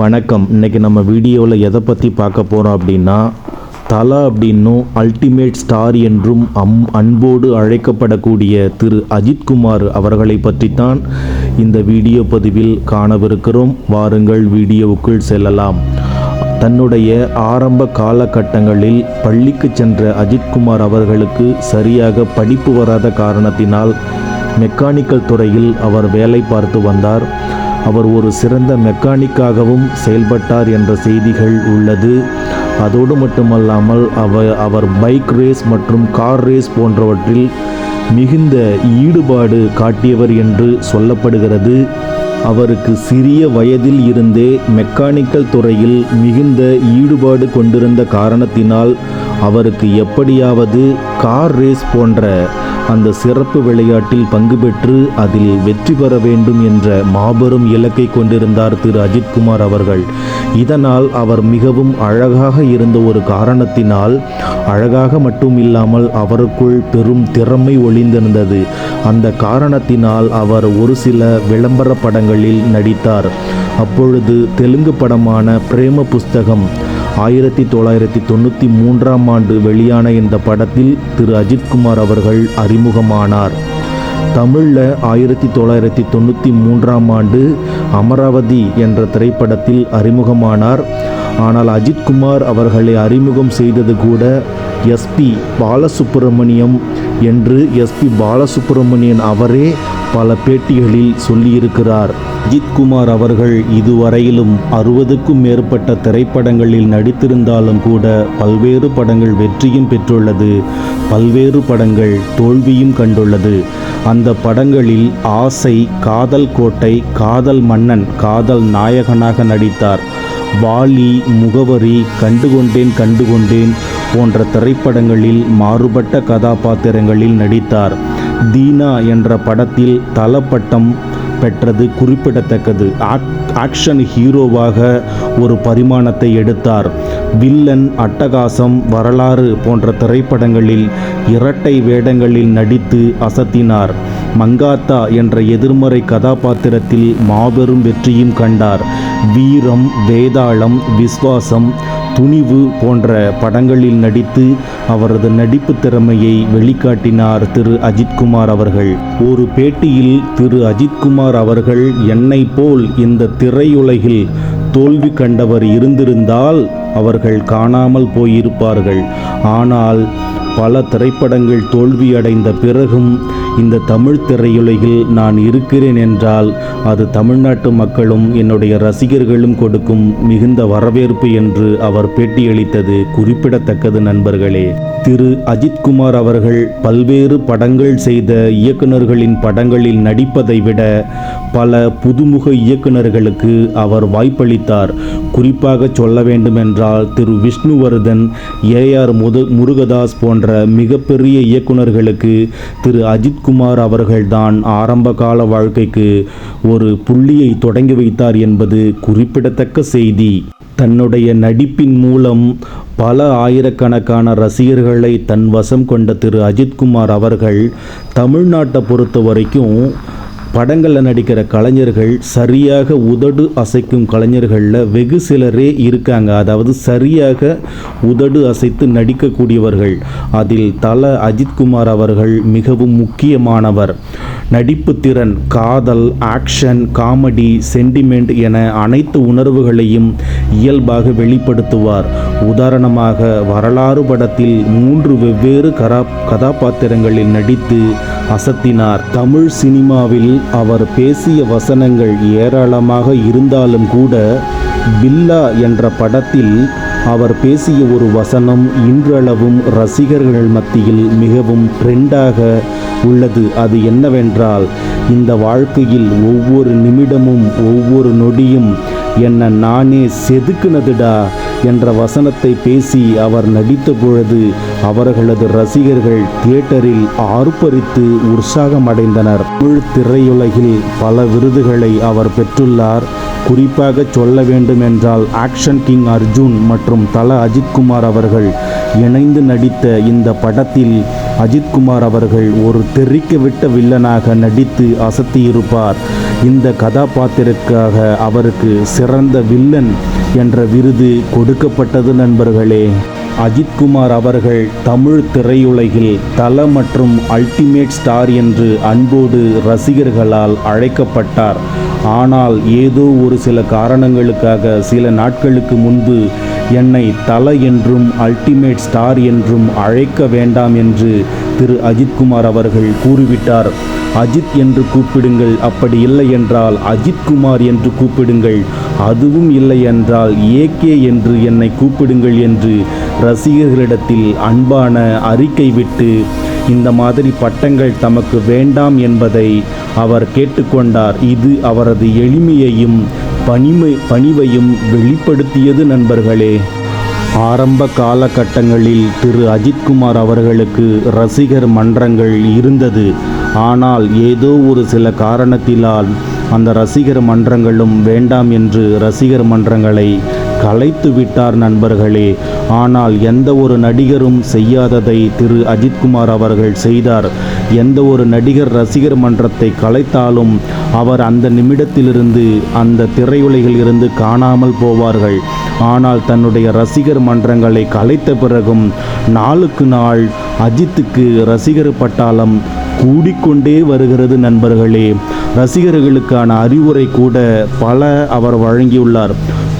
வணக்கம். இன்னைக்கு நம்ம வீடியோவில் எதை பற்றி பார்க்க போகிறோம் அப்படின்னா தலா அப்படின்னும் அல்டிமேட் ஸ்டார் என்றும் அம் அன்போடு அழைக்கப்படக்கூடிய திரு அஜித்குமார் அவர்களை பற்றித்தான் இந்த வீடியோ பதிவில் காணவிருக்கிறோம். வாருங்கள் வீடியோவுக்குள் செல்லலாம். தன்னுடைய ஆரம்ப காலகட்டங்களில் பள்ளிக்கு சென்ற அஜித்குமார் அவர்களுக்கு சரியாக படிப்பு வராத காரணத்தினால் மெக்கானிக்கல் துறையில் அவர் வேலை பார்த்து வந்தார். அவர் ஒரு சிறந்த மெக்கானிக்காகவும் செயல்பட்டார் என்ற செய்திகள் உள்ளது. அதோடு மட்டுமல்லாமல் அவர் அவர் பைக் ரேஸ் மற்றும் கார் ரேஸ் போன்றவற்றில் மிகுந்த ஈடுபாடு காட்டியவர் என்று சொல்லப்படுகிறது. அவருக்கு சிறிய வயதில் இருந்தே மெக்கானிக்கல் துறையில் மிகுந்த ஈடுபாடு கொண்டிருந்த காரணத்தினால் அவருக்கு எப்படியாவது கார் ரேஸ் போன்ற அந்த சிறப்பு விளையாட்டில் பங்கு பெற்று அதில் வெற்றி பெற வேண்டும் என்ற மாபெரும் இலக்கை கொண்டிருந்தார் திரு அஜித்குமார் அவர்கள். இதனால் அவர் மிகவும் அழகாக இருந்த ஒரு காரணத்தினால் அழகாக மட்டும் இல்லாமல் அவருக்குள் பெரும் திறமை ஒளிந்திருந்தது. அந்த காரணத்தினால் அவர் ஒரு சில விளம்பர படங்களில் நடித்தார். அப்பொழுது தெலுங்கு படமான பிரேம புஸ்தகம் ஆயிரத்தி தொள்ளாயிரத்தி தொண்ணூற்றி மூன்றாம் ஆண்டு வெளியான இந்த படத்தில் திரு. அஜித்குமார் அவர்கள் அறிமுகமானார். தமிழில் ஆயிரத்தி தொள்ளாயிரத்தி தொண்ணூற்றி மூன்றாம் ஆண்டு அமராவதி என்ற திரைப்படத்தில் அறிமுகமானார். ஆனால் அஜித்குமார் அவர்களை அறிமுகம் செய்தது கூட எஸ்பி பாலசுப்பிரமணியம் என்று எஸ்பி பாலசுப்பிரமணியன் அவரே பல பேட்டிகளில் சொல்லியிருக்கிறார். அஜித்குமார் அவர்கள் இதுவரையிலும் அறுபதுக்கும் மேற்பட்ட திரைப்படங்களில் நடித்திருந்தாலும் கூட பல்வேறு படங்கள் வெற்றியும் பெற்றுள்ளது பல்வேறு படங்கள் தோல்வியும் கண்டுள்ளது. அந்த படங்களில் ஆசை காதல் கோட்டை காதல் மன்னன் காதல் நாயகனாக நடித்தார். வாலி முகவரி கண்டுகொண்டேன் கண்டுகொண்டேன் போன்ற திரைப்படங்களில் மாறுபட்ட கதாபாத்திரங்களில் நடித்தார். தீனா என்ற படத்தில் தலப்பட்டம் பெற்றது குறிப்பிடத்தக்கது. ஆக்- ஆக்ஷன் ஹீரோவாக ஒரு பரிமாணத்தை எடுத்தார். வில்லன் அட்டகாசம் வரலாறு போன்ற திரைப்படங்களில் இரட்டை வேடங்களில் நடித்து அசத்தினார். மங்காத்தா என்ற எதிர்மறை கதாபாத்திரத்தில் மாபெரும் வெற்றியும் கண்டார். வீரம் வேதாளம் விஸ்வாசம் துணிவு போன்ற படங்களில் நடித்து அவரது நடிப்பு திறமையை வெளிக்காட்டினார் திரு அஜித்குமார் அவர்கள். ஒரு பேட்டியில் திரு அஜித்குமார் அவர்கள் என்னை போல் இந்த திரையுலகில் தோல்வி கண்டவர் இருந்திருந்தால் அவர்கள் காணாமல் போயிருப்பார்கள். ஆனால் பல திரைப்படங்கள் தோல்வியடைந்த பிறகும் இந்த தமிழ் திரையுலகில் நான் இருக்கிறேன் என்றால் அது தமிழ்நாட்டு மக்களும் என்னுடைய ரசிகர்களும் கொடுக்கும் மிகுந்த வரவேற்பு என்று அவர் பேட்டியளித்தது குறிப்பிடத்தக்கது நண்பர்களே. திரு அஜித்குமார் அவர்கள் பல்வேறு படங்கள் செய்த இயக்குனர்களின் படங்களில் நடிப்பதை விட பல புதுமுக இயக்குனர்களுக்கு அவர் வாய்ப்பளித்தார். குறிப்பாக சொல்ல வேண்டுமென்றால் திரு விஷ்ணுவர்தன் ஏஆர் முது முருகதாஸ் போன்ற மிகப்பெரிய இயக்குனர்களுக்கு திரு அஜித்குமார் அவர்கள்தான் ஆரம்ப கால வாழ்க்கைக்கு ஒரு புள்ளியை தொடங்கி வைத்தார் என்பது குறிப்பிடத்தக்க செய்தி. தன்னுடைய நடிப்பின் மூலம் பல ஆயிரக்கணக்கான ரசிகர்களை தன் வசம் கொண்ட திரு அஜித்குமார் அவர்கள் தமிழ்நாட்டை பொறுத்த வரைக்கும் படங்களில் நடிக்கிற கலைஞர்கள் சரியாக உதடு அசைக்கும் கலைஞர்களில் வெகு சிலரே இருக்காங்க. அதாவது சரியாக உதடு அசைத்து நடிக்கக்கூடியவர்கள். அதில் தல அஜித்குமார் அவர்கள் மிகவும் முக்கியமானவர். நடிப்பு திறன் காதல் ஆக்ஷன் காமெடி சென்டிமெண்ட் என அனைத்து உணர்வுகளையும் இயல்பாக வெளிப்படுத்துவார். உதாரணமாக வரலாறு படத்தில் மூன்று வெவ்வேறு கரா கதாபாத்திரங்களில் நடித்து அசத்தினார். தமிழ் சினிமாவில் அவர் பேசிய வசனங்கள் ஏராளமாக இருந்தாலும் கூட பில்லா என்ற படத்தில் அவர் பேசிய ஒரு வசனம் இன்றளவும் ரசிகர்கள் மத்தியில் மிகவும் ட்ரெண்டாக உள்ளது. அது என்னவென்றால் இந்த வாழ்க்கையில் ஒவ்வொரு நிமிடமும் ஒவ்வொரு நொடியும் என்னை நானே செதுக்குனதுடா என்ற வசனத்தை பேசி அவர் நடித்த பொழுது அவர்களது ரசிகர்கள் தியேட்டரில் ஆர்ப்பரித்து உற்சாகமடைந்தனர். தமிழ் திரையுலகில் பல விருதுகளை அவர் பெற்றுள்ளார். குறிப்பாக சொல்ல வேண்டும் என்றால் ஆக்ஷன் கிங் அர்ஜுன் மற்றும் தல அஜித்குமார் அவர்கள் இணைந்து நடித்த இந்த படத்தில் அஜித்குமார் அவர்கள் ஒரு தெறிக்க விட்ட வில்லனாக நடித்து அசத்தியிருப்பார். இந்த கதாபாத்திரக்காக அவருக்கு சிறந்த வில்லன் என்ற விருது கொடுக்கப்பட்டது நண்பர்களே. அஜித்குமார் அவர்கள் தமிழ் திரையுலகில் தல மற்றும் அல்டிமேட் ஸ்டார் என்று அன்போடு ரசிகர்களால் அழைக்கப்பட்டார். ஆனால் ஏதோ ஒரு சில காரணங்களுக்காக சில நாட்களுக்கு முன்பு என்னை தல என்றும் அல்டிமேட் ஸ்டார் என்றும் அழைக்க வேண்டாம் என்று திரு அஜித்குமார் அவர்கள் கூறிவிட்டார். அஜித் என்று கூப்பிடுங்கள் அப்படி இல்லை என்றால் அஜித்குமார் என்று கூப்பிடுங்கள். அதுவும் இல்லை என்றால் ஏகே என்று என்னை கூப்பிடுங்கள் என்று ரசிகர்களிடத்தில் அன்பான அறிக்கை விட்டு இந்த மாதிரி பட்டங்கள் தமக்கு வேண்டாம் என்பதை அவர் கேட்டுக்கொண்டார். இது அவரது எளிமையையும் பணிமை பணிவையும் வெளிப்படுத்தியது நண்பர்களே. ஆரம்ப காலகட்டங்களில் திரு. அஜித்குமார் அவர்களுக்கு ரசிகர் மன்றங்கள் இருந்தது. ஆனால் ஏதோ ஒரு சில காரணத்தினால் அந்த ரசிகர் மன்றங்களும் வேண்டாம் என்று ரசிகர் மன்றங்களை கலைத்து விட்டார் நண்பர்களே. ஆனால் எந்த ஒரு நடிகரும் செய்யாததை திரு. அஜித்குமார் அவர்கள் செய்தார். எந்த ஒரு நடிகர் ரசிகர் மன்றத்தை கலைத்தாலும் அவர் அந்த நிமிடத்திலிருந்து அந்த திரையுலகில் இருந்து காணாமல் போவார்கள். ஆனால் தன்னுடைய ரசிகர் மன்றங்களை கலைத்த பிறகும் நாளுக்கு நாள் அஜித்துக்கு ரசிகர் பட்டாளம் கூடிக்கொண்டே வருகிறது நண்பர்களே. ரசிகர்களுக்கான அறிவுரை கூட பல அவர் வழங்கியுள்ளார்.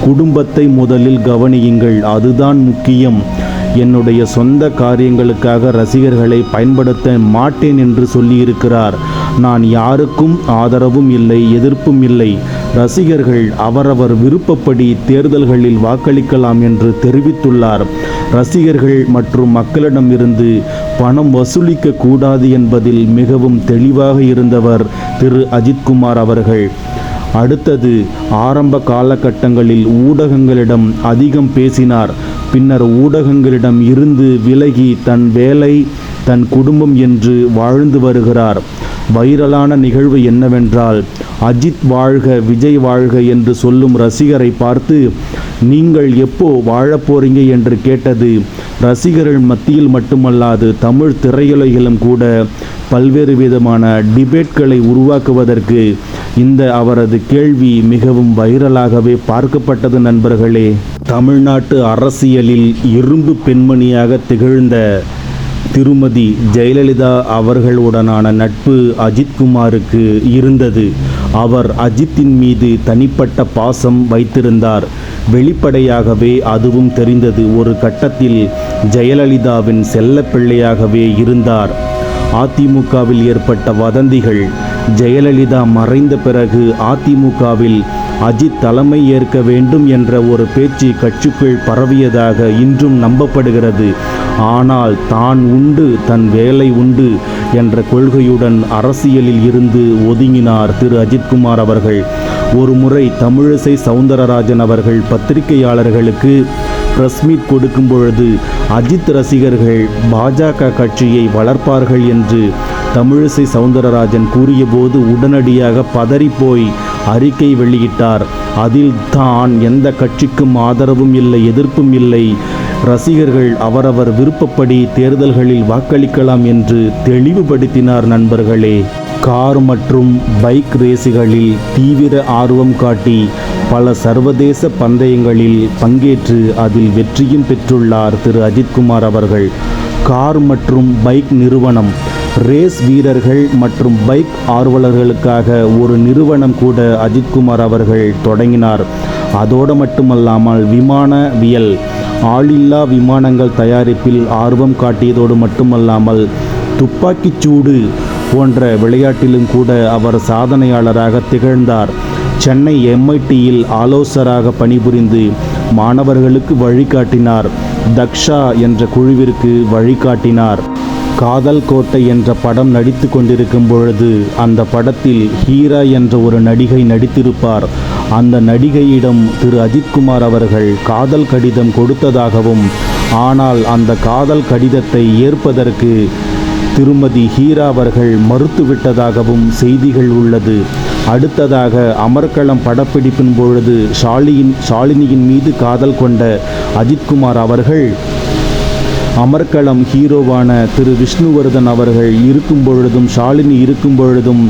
குடும்பத்தை முதலில் கவனியுங்கள் அதுதான் முக்கியம். என்னுடைய சொந்த காரியங்களுக்காக ரசிகர்களை பயன்படுத்த மாட்டேன் என்று சொல்லியிருக்கிறார். நான் யாருக்கும் ஆதரவும் இல்லை எதிர்ப்பும் இல்லை. ரசிகர்கள் அவரவர் விருப்பப்படி தேர்தல்களில் வாக்களிக்கலாம் என்று தெரிவித்துள்ளார். ரசிகர்கள் மற்றும் மக்களிடமிருந்து பணம் வசூலிக்க கூடாது என்பதில் மிகவும் தெளிவாக இருந்தவர் திரு. அஜித்குமார் அவர்கள். அடுத்தது ஆரம்ப காலகட்டங்களில் ஊடகங்களிடம் அதிகம் பேசினார். பின்னர் ஊடகங்களிடம் இருந்து விலகி தன் வேலை தன் குடும்பம் என்று வாழ்ந்து வருகிறார். வைரலான நிகழ்வு என்னவென்றால் அஜித் வாழ்க விஜய் வாழ்க என்று சொல்லும் ரசிகரை பார்த்து நீங்கள் எப்போ வாழப்போறீங்க என்று கேட்டது ரசிகர்கள் மத்தியில் மட்டுமல்லாது தமிழ் திரையுலகிலும் கூட பல்வேறு விதமான டிபேட்களை உருவாக்குவதற்கு இந்த அவரது கேள்வி மிகவும் வைரலாகவே பார்க்கப்பட்டது நண்பர்களே. தமிழ்நாட்டு அரசியலில் இரும்பு பெண்மணியாக திகழ்ந்த திருமதி ஜெயலலிதா அவர்களுடனான நட்பு அஜித்குமாருக்கு இருந்தது. அவர் அஜித்தின் மீது தனிப்பட்ட பாசம் வைத்திருந்தார். வெளிப்படையாகவே அதுவும் தெரிந்தது. ஒரு கட்டத்தில் ஜெயலலிதாவின் செல்லப்பிள்ளையாகவே இருந்தார். அதிமுகவில் ஏற்பட்ட வதந்திகள் ஜெயலலிதா மறைந்த பிறகு அதிமுகவில் அஜித் தலைமை ஏற்க வேண்டும் என்ற ஒரு பேச்சு கட்சிக்குள் பரவியதாக இன்றும் நம்பப்படுகிறது. ஆனால் தான் உண்டு தன் வேலை உண்டு என்ற கொள்கையுடன் அரசியலில் இருந்து ஒதுங்கினார் திரு. அஜித்குமார் அவர்கள். ஒரு முறை தமிழிசை சவுந்தரராஜன் அவர்கள் பத்திரிகையாளர்களுக்கு பிரஸ் மீட் கொடுக்கும் பொழுது அஜித் ரசிகர்கள் பாஜக கட்சியை வளர்ப்பார்கள் என்று தமிழிசை சவுந்தரராஜன் கூறியபோது உடனடியாக பதறிப்போய் அறிக்கை வெளியிட்டார். அதில் தான் எந்த கட்சிக்கும் ஆதரவும் இல்லை எதிர்ப்பும் இல்லை. ரசிகர்கள் அவரவர் விருப்பப்படி தேர்தல்களில் வாக்களிக்கலாம் என்று தெளிவுபடுத்தினார் நண்பர்களே. கார் மற்றும் பைக் ரேசுகளில் தீவிர ஆர்வம் காட்டி பல சர்வதேச பந்தயங்களில் பங்கேற்று அதில் வெற்றியும் பெற்றுள்ளார் திரு அஜித்குமார் அவர்கள். கார் மற்றும் பைக் நிறுவனம் ரேஸ் வீரர்கள் மற்றும் பைக் ஆர்வலர்களுக்காக ஒரு நிறுவனம் கூட அஜித்குமார் அவர்கள் தொடங்கினார். அதோடு மட்டுமல்லாமல் விமானவியல் ஆளில்லா விமானங்கள் தயாரிப்பில் ஆர்வம் காட்டியதோடு மட்டுமல்லாமல் துப்பாக்கிச்சூடு போன்ற விளையாட்டிலும் கூட அவர் சாதனையாளராக திகழ்ந்தார். சென்னை எம்ஐடியில் ஆலோசராக பணிபுரிந்து மாணவர்களுக்கு வழிகாட்டினார். தக்ஷா என்ற குழுவிற்கு வழிகாட்டினார். காதல் கோட்டை என்ற படம் நடித்து கொண்டிருக்கும் பொழுது அந்த படத்தில் ஹீரா என்ற ஒரு நடிகை நடித்திருப்பார். அந்த நடிகையிடம் திரு. அஜித்குமார் அவர்கள் காதல் கடிதம் கொடுத்ததாகவும் ஆனால் அந்த காதல் கடிதத்தை ஏற்பதற்கு திருமதி ஹீரா அவர்கள் மறுத்துவிட்டதாகவும் செய்திகள் உள்ளது. அடுத்ததாக அமர்க்களம் படப்பிடிப்பின் பொழுது ஷாலியின் ஷாலினியின் மீது காதல் கொண்ட அஜித்குமார் அவர்கள் அமர்க்களம் ஹீரோவான திரு விஷ்ணுவர்தன் அவர்கள் இருக்கும் பொழுதும் ஷாலினி இருக்கும் பொழுதும்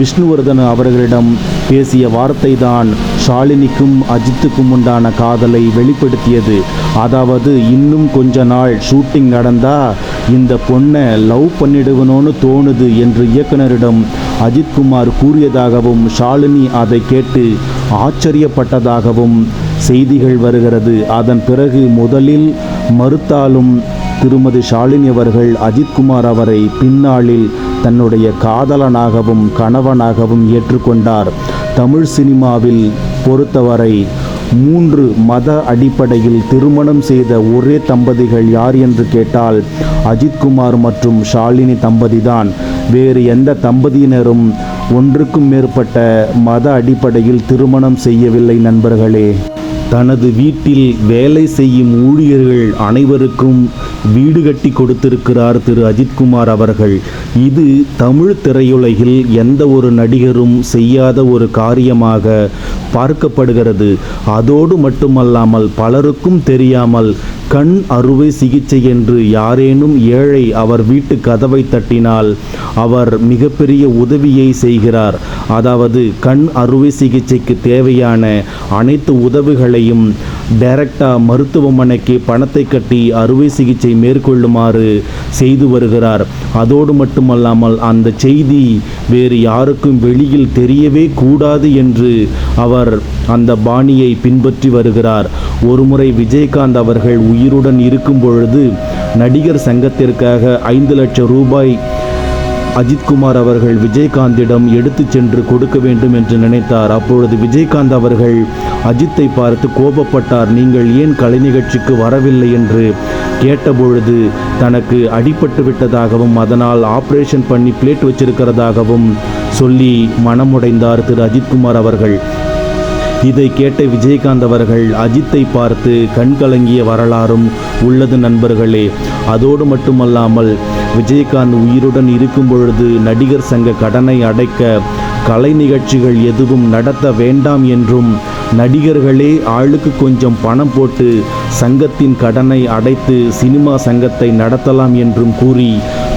விஷ்ணுவர்தன் அவர்களிடம் பேசிய வார்த்தை தான் ஷாலினிக்கும் அஜித்துக்கும் உண்டான காதலை வெளிப்படுத்தியது. அதாவது இன்னும் கொஞ்ச நாள் ஷூட்டிங் நடந்தா இந்த பொண்ணை லவ் பண்ணிடுவனோன்னு தோணுது என்று இயக்குனரிடம் அஜித்குமார் கூறியதாகவும் ஷாலினி அதை கேட்டு ஆச்சரியப்பட்டதாகவும் செய்திகள் வருகிறது. அதன் பிறகு முதலில் மறுத்தாலும் திருமதி ஷாலினி அவர்கள் அஜித்குமார் அவரை பின்னாளில் தன்னுடைய காதலனாகவும் கணவனாகவும் ஏற்றுக்கொண்டார். தமிழ் சினிமாவில் பொறுத்தவரை மூன்று மத அடிப்படையில் திருமணம் செய்த ஒரே தம்பதிகள் யார் என்று கேட்டால் அஜித்குமார் மற்றும் ஷாலினி தம்பதிதான். வேறு எந்த தம்பதியினரும் ஒன்றுக்கும் மேற்பட்ட மத அடிப்படையில் திருமணம் செய்யவில்லை நண்பர்களே. தனது வீட்டில் வேலை செய்யும் ஊழியர்கள் அனைவருக்கும் வீடு கட்டி கொடுத்திருக்கிறார் திரு அஜித்குமார் அவர்கள். இது தமிழ் திரையுலகில் எந்த ஒரு நடிகரும் செய்யாத ஒரு காரியமாக பார்க்கப்படுகிறது. அதோடு மட்டுமல்லாமல் பலருக்கும் தெரியாமல் கண் அறுவை சிகிச்சை என்று யாரேனும் ஏழை அவர் வீட்டு கதவை தட்டினால் அவர் மிகப்பெரிய உதவியை செய்கிறார். அதாவது கண் அறுவை சிகிச்சைக்கு தேவையான அனைத்து உதவிகளையும் டைரக்டாக மருத்துவமனைக்கு பணத்தை கட்டி அறுவை சிகிச்சை மேற்கொள்ளுமாறு செய்து வருகிறார். அதோடு மட்டுமல்லாமல் அந்த செய்தி வேறு யாருக்கும் வெளியில் தெரியவே கூடாது என்று அவர் அந்த பாணியை பின்பற்றி வருகிறார். ஒருமுறை விஜயகாந்த் அவர்கள் உயிருடன் இருக்கும் பொழுது நடிகர் சங்கத்திற்காக ஐந்து லட்சம் ரூபாய் அஜித்குமார் அவர்கள் விஜயகாந்திடம் எடுத்து சென்று கொடுக்க வேண்டும் என்று நினைத்தார். அப்பொழுது விஜயகாந்த் அவர்கள் அஜித்தை பார்த்து கோபப்பட்டார். நீங்கள் ஏன் கலை நிகழ்ச்சிக்கு வரவில்லை? என்று கேட்டபொழுது தனக்கு அடிபட்டு விட்டதாகவும் அதனால் ஆப்ரேஷன் பண்ணி பிளேட் வச்சிருக்கிறதாகவும் சொல்லி மனமுடைந்தார் திரு. அஜித்குமார் அவர்கள். இதை கேட்ட விஜயகாந்த் அவர்கள் அஜித்தை பார்த்து கண்கலங்கிய வரலாறும் உள்ளது நண்பர்களே. அதோடு மட்டுமல்லாமல் விஜயகாந்த் உயிருடன் இருக்கும் பொழுது நடிகர் சங்க கடனை அடைக்க கலை நிகழ்ச்சிகள் எதுவும் நடத்த வேண்டாம் என்றும் நடிகர்களே ஆளுக்கு கொஞ்சம் பணம் போட்டு சங்கத்தின் கடனை அடைத்து சினிமா சங்கத்தை நடத்தலாம் என்றும் கூறி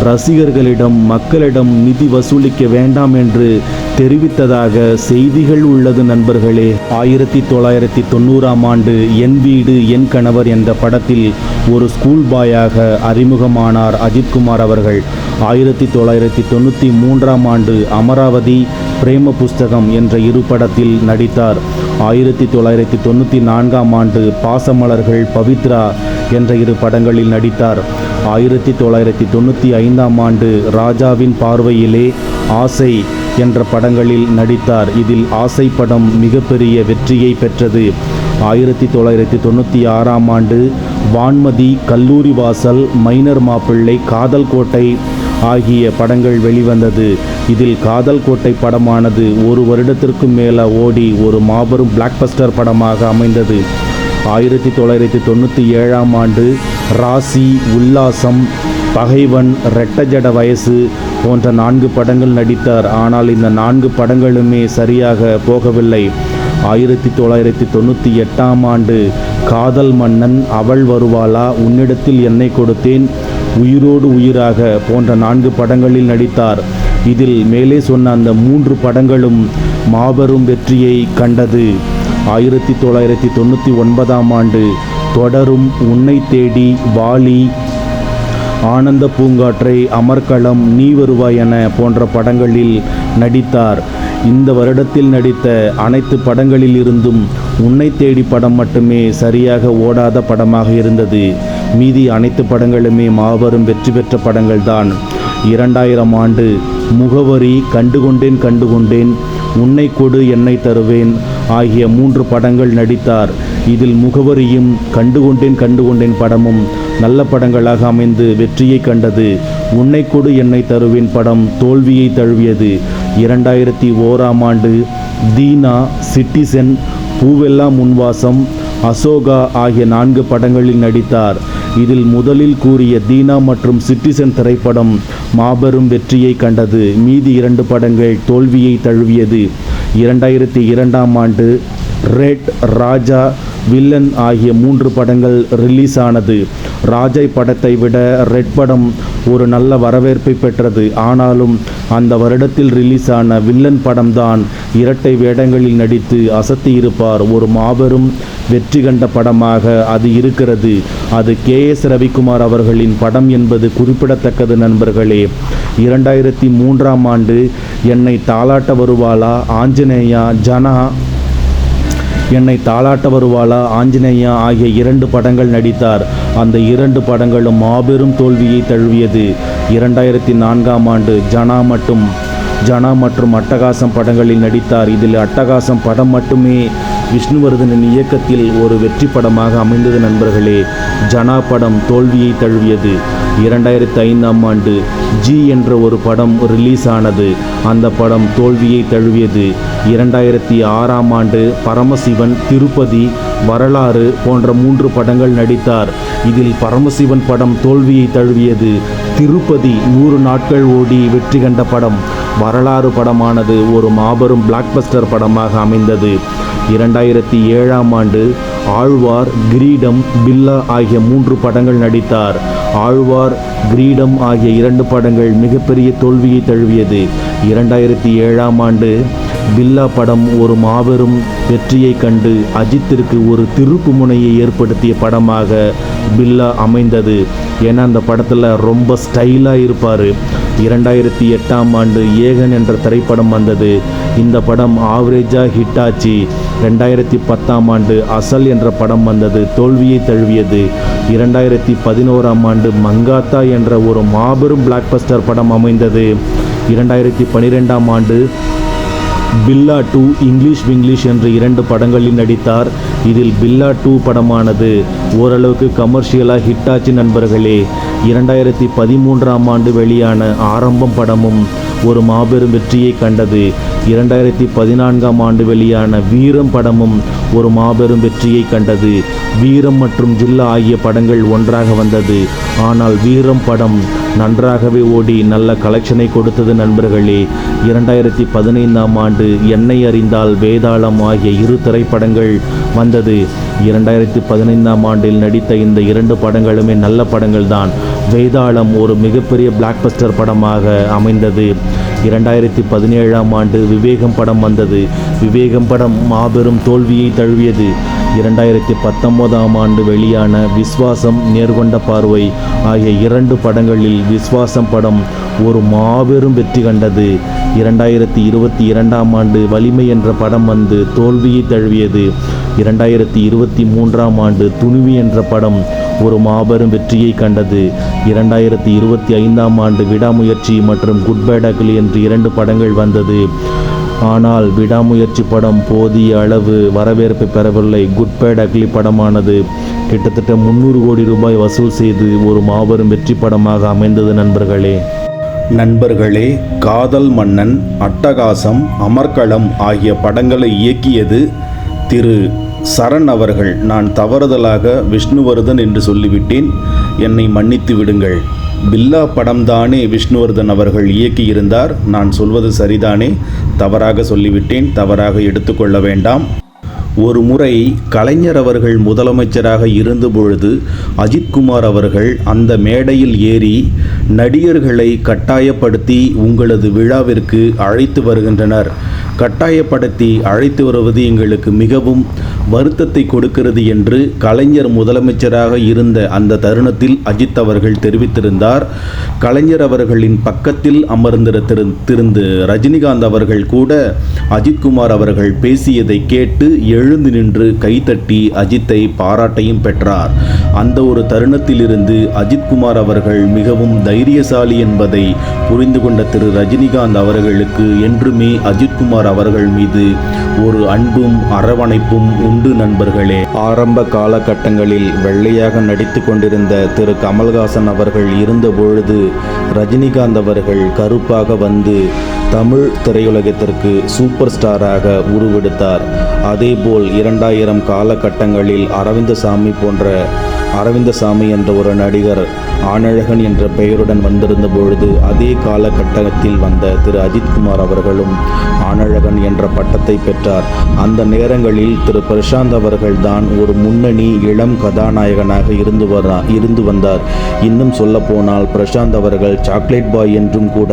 ரசிகர்களிடம் மக்களிடம் நிதி வசூலிக்க வேண்டாம் என்று தெரிவித்ததாக செய்திகள் உள்ளது நண்பர்களே. ஆயிரத்தி தொள்ளாயிரத்தி தொண்ணூறாம் ஆண்டு என் வீடு என் கணவர் என்ற படத்தில் ஒரு ஸ்கூல் பாயாக அறிமுகமானார் அஜித்குமார் அவர்கள். ஆயிரத்தி தொள்ளாயிரத்தி தொண்ணூற்றி மூன்றாம் ஆண்டு அமராவதி பிரேம புஸ்தகம் என்ற இரு படத்தில் நடித்தார். ஆயிரத்தி தொள்ளாயிரத்தி தொண்ணூற்றி நான்காம் ஆண்டு பாசமலர்கள் பவித்ரா என்ற இரு படங்களில் நடித்தார். ஆயிரத்தி தொள்ளாயிரத்தி தொண்ணூற்றி ஐந்தாம் ஆண்டு ராஜாவின் பார்வையிலே ஆசை என்ற படங்களில் நடித்தார். இதில் ஆசை படம் மிகப்பெரிய வெற்றியை பெற்றது. ஆயிரத்தி தொள்ளாயிரத்தி தொண்ணூற்றி ஆறாம் ஆண்டு வான்மதி கல்லூரி வாசல் மைனர் மாப்பிள்ளை காதல் கோட்டை ஆகிய படங்கள் வெளிவந்தது. இதில் காதல் கோட்டை படமானது ஒரு வருடத்திற்கும் மேலே ஓடி ஒரு மாபெரும் பிளாக்பஸ்டர் படமாக அமைந்தது. ஆயிரத்தி தொள்ளாயிரத்தி தொண்ணூற்றி ஏழாம் ஆண்டு ராசி உல்லாசம் பகைவன் ரெட்டஜட வயசு போன்ற நான்கு படங்கள் நடித்தார். ஆனால் இந்த நான்கு படங்களுமே சரியாக போகவில்லை. ஆயிரத்தி தொள்ளாயிரத்தி தொண்ணூற்றி எட்டாம் ஆண்டு காதல் மன்னன் அவள் வருவாளா? உன்னிடத்தில் என்னை கொடுத்தேன். உயிரோடு உயிராக போன்ற நான்கு படங்களில் நடித்தார். இதில் மேலே சொன்ன அந்த மூன்று படங்களும் மாபெரும் வெற்றியை கண்டது. ஆயிரத்தி தொள்ளாயிரத்தி தொண்ணூற்றி ஒன்பதாம் ஆண்டு தொடரும் உன்னை தேடி வாலி ஆனந்த பூங்காற்றை அமர்க்களம் நீ வருவாய் என போன்ற படங்களில் நடித்தார். இந்த வருடத்தில் நடித்த அனைத்து படங்களில் இருந்தும் உன்னை தேடி படம் மட்டுமே சரியாக ஓடாத படமாக இருந்தது. மீதி அனைத்து படங்களுமே மாபெரும் வெற்றி பெற்ற படங்கள்தான். இரண்டாயிரம் ஆண்டு முகவரி கண்டுகொண்டேன் கண்டுகொண்டேன். உன்னை கொடு என்னை தருவேன் ஆகிய மூன்று படங்கள் நடித்தார். இதில் முகவரியும் கண்டுகொண்டேன் கண்டுகொண்டேன் படமும் நல்ல படங்களாக அமைந்து வெற்றியை கண்டது. உன்னை கொடு என்னை தருவின் படம் தோல்வியை தழுவியது. இரண்டாயிரத்தி ஓராம் ஆண்டு தீனா சிட்டிசன் பூவெல்லாம் முன்வாசம் அசோகா ஆகிய நான்கு படங்களில் நடித்தார். இதில் முதலில் கூறிய தீனா மற்றும் சிட்டிசன் திரைப்படம் மாபெரும் வெற்றியை கண்டது. மீதி இரண்டு படங்கள் தோல்வியை தழுவியது. இரண்டாயிரத்தி இரண்டாம் ஆண்டு ரெட் ராஜா வில்லன் ஆகிய மூன்று படங்கள் ரிலீஸ் ஆனது ராஜை படத்தை விட ரெட் படம் ஒரு நல்ல வரவேற்பை பெற்றது. ஆனாலும் அந்த வருடத்தில் ரிலீஸ் ஆன வில்லன் படம்தான் இரட்டை வேடங்களில் நடித்து அசத்தியிருப்பார் ஒரு மாபெரும் வெற்றி கண்ட படமாக அது இருக்கிறது. அது கே எஸ் ரவிக்குமார் அவர்களின் படம் என்பது குறிப்பிடத்தக்கது நண்பர்களே. இரண்டாயிரத்தி மூன்றாம் ஆண்டு என்னை தாளாட்ட வருவாளா ஆஞ்சநேயா ஜனா? என்னை தாளாட்ட வருவாளா ஆஞ்சநேயா ஆகிய இரண்டு படங்கள் நடித்தார். அந்த இரண்டு படங்களும் மாபெரும் தோல்வியை தழுவியது. இரண்டாயிரத்தி நான்காம் ஆண்டு ஜனா மட்டும் ஜனா மற்றும் அட்டகாசம் படங்களில் நடித்தார். இதில் அட்டகாசம் படம் மட்டுமே விஷ்ணுவர்தனின் இயக்கத்தில் ஒரு வெற்றி படமாக அமைந்தது நண்பர்களே ஜனா படம் தோல்வியை தழுவியது. இரண்டாயிரத்தி ஐந்தாம் ஆண்டு ஜி என்ற ஒரு படம் ரிலீஸ் ஆனது அந்த படம் தோல்வியை தழுவியது. இரண்டாயிரத்தி ஆறாம் ஆண்டு பரமசிவன் திருப்பதி வரலாறு போன்ற மூன்று படங்கள் நடித்தார். இதில் பரமசிவன் படம் தோல்வியை தழுவியது. திருப்பதி நூறு நாட்கள் ஓடி வெற்றி கண்ட படம். வரலாறு படமானது ஒரு மாபெரும் பிளாக்பஸ்டர் படமாக அமைந்தது. இரண்டாயிரத்தி ஏழாம் ஆண்டு ஆழ்வார் கிரீடம் பில்லா ஆகிய மூன்று படங்கள் நடித்தார். ஆழ்வார் கிரீடம் ஆகிய இரண்டு படங்கள் மிகப்பெரிய தோல்வியை தழுவியது. இரண்டாயிரத்தி ஏழாம் ஆண்டு பில்லா படம் ஒரு மாபெரும் வெற்றியை கண்டு அஜித்திற்கு ஒரு திருப்பு முனையை ஏற்படுத்திய படமாக பில்லா அமைந்தது. ஏன்னா அந்த படத்தில் ரொம்ப ஸ்டைலாக இருப்பார். இரண்டாயிரத்தி எட்டாம் ஆண்டு ஏகன் என்ற திரைப்படம் வந்தது. இந்த படம் ஆவரேஜாக ஹிட் ஆச்சு ரெண்டாயிரத்தி பத்தாம் ஆண்டு அசல் என்ற படம் வந்தது. தோல்வியை தழுவியது. இரண்டாயிரத்தி பதினோராம் ஆண்டு மங்காத்தா என்ற ஒரு மாபெரும் பிளாக்பஸ்டர் படம் அமைந்தது. இரண்டாயிரத்தி பனிரெண்டாம் ஆண்டு பில்லா டூ இங்கிலீஷ் விங்கிலீஷ் என்ற இரண்டு படங்களில் நடித்தார். இதில் பில்லா டூ படமானது ஓரளவுக்கு கமர்ஷியலாக ஹிட்டாச்சு நண்பர்களே. இரண்டாயிரத்தி பதிமூன்றாம் ஆண்டு வெளியான ஆரம்பம் படமும் ஒரு மாபெரும் வெற்றியை கண்டது. இரண்டாயிரத்தி பதினான்காம் ஆண்டு வெளியான வீரம் படமும் ஒரு மாபெரும் வெற்றியை கண்டது. வீரம் மற்றும் ஜில்லா ஆகிய படங்கள் ஒன்றாக வந்தது. ஆனால் வீரம் படம் நன்றாகவே ஓடி நல்ல கலெக்ஷனை கொடுத்தது நண்பர்களே. இரண்டாயிரத்தி பதினைந்தாம் ஆண்டு என்னை அறிந்தால் வேதாளம் ஆகிய இரு திரைப்படங்கள் வந்தது. இரண்டாயிரத்தி பதினைந்தாம் ஆண்டில் நடித்த இந்த இரண்டு படங்களுமே நல்ல படங்கள் தான் வேதாளம் ஒரு மிகப்பெரிய பிளாக்பஸ்டர் படமாக அமைந்தது. இரண்டாயிரத்தி பதினேழாம் ஆண்டு விவேகம் படம் வந்தது. விவேகம் படம் மாபெரும் தோல்வியை தழுவியது. இரண்டாயிரத்தி பத்தொன்பதாம் ஆண்டு வெளியான விஸ்வாசம் நேர்கொண்ட பார்வை ஆகிய இரண்டு படங்களில் விஸ்வாசம் படம் ஒரு மாபெரும் வெற்றி கண்டது. இரண்டாயிரத்தி இருபத்தி இரண்டாம் ஆண்டு வலிமை என்ற படம் வந்து தோல்வியை தழுவியது. இரண்டாயிரத்தி இருபத்தி மூன்றாம் ஆண்டு துணிவு என்ற படம் ஒரு மாபெரும் வெற்றியை கண்டது. இரண்டாயிரத்தி இருபத்தி ஐந்தாம் ஆண்டு விடாமுயற்சி மற்றும் குட் பேட் அக்லி என்று இரண்டு படங்கள் வந்தது. ஆனால் விடாமுயற்சி படம் போதிய அளவு வரவேற்பை பெறவில்லை. குட் பேட் அக்லி படமானது கிட்டத்தட்ட முந்நூறு கோடி ரூபாய் வசூல் செய்து ஒரு மாபெரும் வெற்றி படமாக அமைந்தது நண்பர்களே. நண்பர்களே காதல் மன்னன் அட்டகாசம் அமர்க்களம் ஆகிய படங்களை இயக்கியது திரு. சரண் அவர்கள். நான் தவறுதலாக விஷ்ணுவர்தன் என்று சொல்லிவிட்டேன். என்னை மன்னித்து விடுங்கள். பில்லா படம்தானே விஷ்ணுவர்தன் அவர்கள் இயக்கியிருந்தார். நான் சொல்வது சரிதானே? தவறாக சொல்லிவிட்டேன். தவறாக எடுத்துக்கொள்ள வேண்டாம். ஒரு முறை கலைஞர் அவர்கள் முதலமைச்சராக இருந்தபொழுது அஜித்குமார் அவர்கள் அந்த மேடையில் ஏறி நடிகர்களை கட்டாயப்படுத்தி உங்களது விழாவிற்கு அழைத்து வருகின்றனர். கட்டாயப்படுத்தி அழைத்து வருவது எங்களுக்கு மிகவும் வருத்தத்தை கொடுக்கிறது என்று கலைஞர் முதலமைச்சராக இருந்த அந்த தருணத்தில் அஜித் அவர்கள் தெரிவித்திருந்தார். கலைஞர் அவர்களின் பக்கத்தில் அமர்ந்திருந்திருந்து ரஜினிகாந்த் அவர்கள் கூட அஜித்குமார் அவர்கள் பேசியதை கேட்டு எழுந்து நின்று கைத்தட்டி அஜித்தை பாராட்டையும் பெற்றார். அந்த ஒரு தருணத்திலிருந்து அஜித்குமார் அவர்கள் மிகவும் தைரியசாலி என்பதை புரிந்து கொண்ட திரு ரஜினிகாந்த் அவர்களுக்கு என்றுமே அஜித்குமார் அவர்கள் மீது ஒரு அன்பும் அரவணைப்பும் உண்டு நண்பர்களே. ஆரம்ப காலகட்டங்களில் வெள்ளையாக நடித்து கொண்டிருந்த திரு கமல்ஹாசன் அவர்கள் இருந்தபொழுது ரஜினிகாந்த் அவர்கள் கருப்பாக வந்து தமிழ் திரையுலகத்திற்கு சூப்பர் ஸ்டாராக உருவெடுத்தார். அதேபோல் இரண்டாயிரம் காலகட்டங்களில் அரவிந்தசாமி போன்ற அரவிந்தசாமி என்ற ஒரு நடிகர் ஆனழகன் என்ற பெயருடன் வந்திருந்த பொழுது அதே காலகட்டத்தில் வந்த திரு. அஜித்குமார் அவர்களும் ஆனழகன் என்ற பட்டத்தை பெற்றார். அந்த நேரங்களில் திரு. பிரசாந்த் அவர்கள்தான் ஒரு முன்னணி இளம் கதாநாயகனாக இருந்து வரா இருந்து வந்தார். இன்னும் சொல்லப்போனால் பிரசாந்த் அவர்கள் சாக்லேட் பாய் என்றும் கூட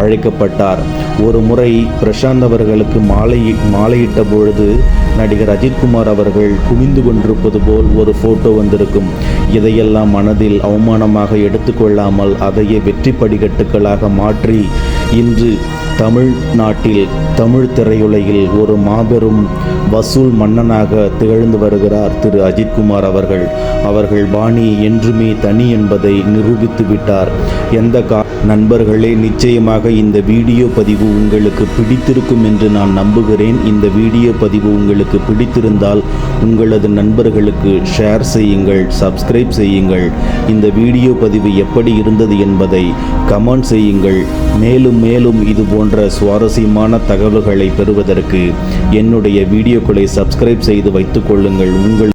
அழைக்கப்பட்டார். ஒரு முறை பிரசாந்த் அவர்களுக்கு மாலை மாலையிட்ட பொழுது நடிகர் அஜித்குமார் அவர்கள் குனிந்து கொண்டிருப்பது போல் ஒரு போட்டோ வந்திருக்கும். இதையெல்லாம் மனதில் அவமானமாக எடுத்துக்கொள்ளாமல் அதையே வெற்றி படிக்கட்டுகளாக மாற்றி இன்று தமிழ்நாட்டில் தமிழ் திரையுலகில் ஒரு மாபெரும் வசூல் மன்னனாக திகழ்ந்து வருகிறார் திரு அஜித்குமார் அவர்கள். அவர்கள் பாணி என்றுமே தனி என்பதை நிரூபித்து விட்டார். எந்த கா நண்பர்களே நிச்சயமாக இந்த வீடியோ பதிவு உங்களுக்கு பிடித்திருக்கும் என்று நான் நம்புகிறேன். இந்த வீடியோ பதிவு உங்களுக்கு பிடித்திருந்தால் உங்களது நண்பர்களுக்கு ஷேர் செய்யுங்கள் சப்ஸ்கிரைப் செய்யுங்கள். இந்த வீடியோ பதிவு எப்படி இருந்தது என்பதை கமெண்ட் செய்யுங்கள். மேலும் மேலும் இது போன்ற சுவாரஸ்யமான தகவல்களை பெறுவதற்கு என்னுடைய வீடியோக்களை சப்ஸ்கிரைப் செய்து வைத்துக் கொள்ளுங்கள். உங்கள்